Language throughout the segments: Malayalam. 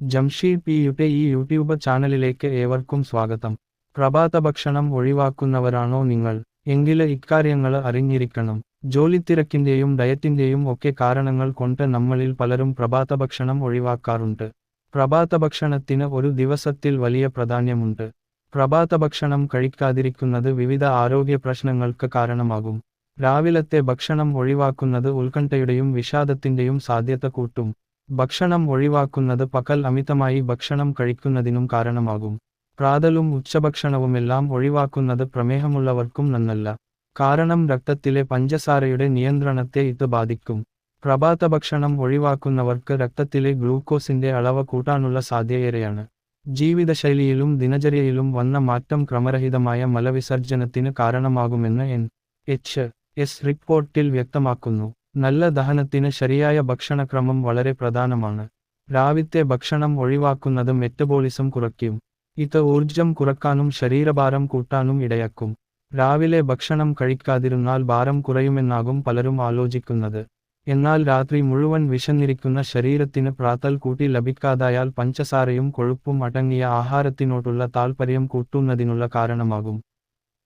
ജംഷീദ് പി യുടെ ഈ യൂട്യൂബ് ചാനലിലേക്ക് ഏവർക്കും സ്വാഗതം. പ്രഭാതഭക്ഷണം ഒഴിവാക്കുന്നവരാണോ നിങ്ങൾ? എങ്കിൽ ഇക്കാര്യങ്ങൾ അറിഞ്ഞിരിക്കണം. ജോലിത്തിരക്കിന്റെയും ഡയറ്റിന്റെയും ഒക്കെ കാരണങ്ങൾ കൊണ്ട് നമ്മളിൽ പലരും പ്രഭാതഭക്ഷണം ഒഴിവാക്കാറുണ്ട്. പ്രഭാതഭക്ഷണത്തിന് ഒരു ദിവസത്തിൽ വലിയ പ്രാധാന്യമുണ്ട്. പ്രഭാതഭക്ഷണം കഴിക്കാതിരിക്കുന്നത് വിവിധ ആരോഗ്യ പ്രശ്നങ്ങൾക്ക് കാരണമാകും. രാവിലത്തെ ഭക്ഷണം ഒഴിവാക്കുന്നത് ഉത്കണ്ഠയുടെയും വിഷാദത്തിന്റെയും സാധ്യത കൂട്ടും. ഭക്ഷണം ഒഴിവാക്കുന്നത് പകൽ അമിതമായി ഭക്ഷണം കഴിക്കുന്നതിനും കാരണമാകും. പ്രാതലും ഉച്ചഭക്ഷണവുമെല്ലാം ഒഴിവാക്കുന്നത് പ്രമേഹമുള്ളവർക്കും നന്നല്ല. കാരണം രക്തത്തിലെ പഞ്ചസാരയുടെ നിയന്ത്രണത്തെ ഇത് ബാധിക്കും. പ്രഭാത ഭക്ഷണം ഒഴിവാക്കുന്നവർക്ക് രക്തത്തിലെ ഗ്ലൂക്കോസിന്റെ അളവ് കൂട്ടാനുള്ള സാധ്യതയേറെയാണ്. ജീവിതശൈലിയിലും ദിനചര്യയിലും വന്ന മാറ്റം ക്രമരഹിതമായ മലവിസർജനത്തിന് കാരണമാകുമെന്ന് എൻ. എച്ച്. എസ് റിപ്പോർട്ടിൽ വ്യക്തമാക്കുന്നു. നല്ല ദഹനത്തിന് ശരിയായ ഭക്ഷണക്രമം വളരെ പ്രധാനമാണ്. രാവിലത്തെ ഭക്ഷണം ഒഴിവാക്കുന്നത് മെറ്റബോളിസം കുറയ്ക്കും. ഇത് ഊർജം കുറക്കാനും ശരീരഭാരം കൂട്ടാനും ഇടയാക്കും. രാവിലെ ഭക്ഷണം കഴിക്കാതിരുന്നാൽ ഭാരം കുറയുമെന്നാകും പലരും ആലോചിക്കുന്നത്. എന്നാൽ രാത്രി മുഴുവൻ വിശന്നിരിക്കുന്ന ശരീരത്തിന് പ്രാതൽ കൂട്ടി ലഭിക്കാതായാൽ പഞ്ചസാരയും കൊഴുപ്പും അടങ്ങിയ ആഹാരത്തിനോടുള്ള താൽപ്പര്യം കൂട്ടുന്നതിനുള്ള കാരണമാകും.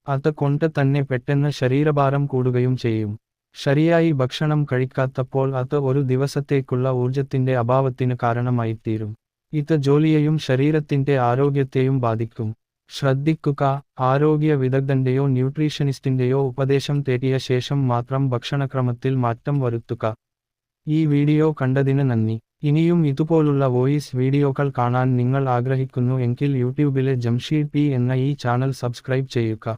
അത് കൊണ്ട് തന്നെ പെട്ടെന്ന് ശരീരഭാരം കൂടുകയും ചെയ്യും. ശരിയായി ഭക്ഷണം കഴിക്കാത്തപ്പോൾ അത് ഒരു ദിവസത്തേക്കുള്ള ഊർജത്തിന്റെ അഭാവത്തിന് കാരണമായിത്തീരും. ഇത് ജോലിയെയും ശരീരത്തിന്റെ ആരോഗ്യത്തെയും ബാധിക്കും. ശ്രദ്ധിക്കുക ആരോഗ്യ വിദഗ്ധന്റെയോ ന്യൂട്രീഷനിസ്റ്റിന്റെയോ ഉപദേശം തേടിയ ശേഷം മാത്രം ഭക്ഷണക്രമത്തിൽ മാറ്റം വരുത്തുക. ഈ വീഡിയോ കണ്ടതിന് നന്ദി. ഇനിയും ഇതുപോലുള്ള വോയിസ് വീഡിയോകൾ കാണാൻ നിങ്ങൾ ആഗ്രഹിക്കുന്നു എങ്കിൽ യൂട്യൂബിലെ ജംഷീർ പി എന്ന ഈ ചാനൽ സബ്സ്ക്രൈബ് ചെയ്യുക.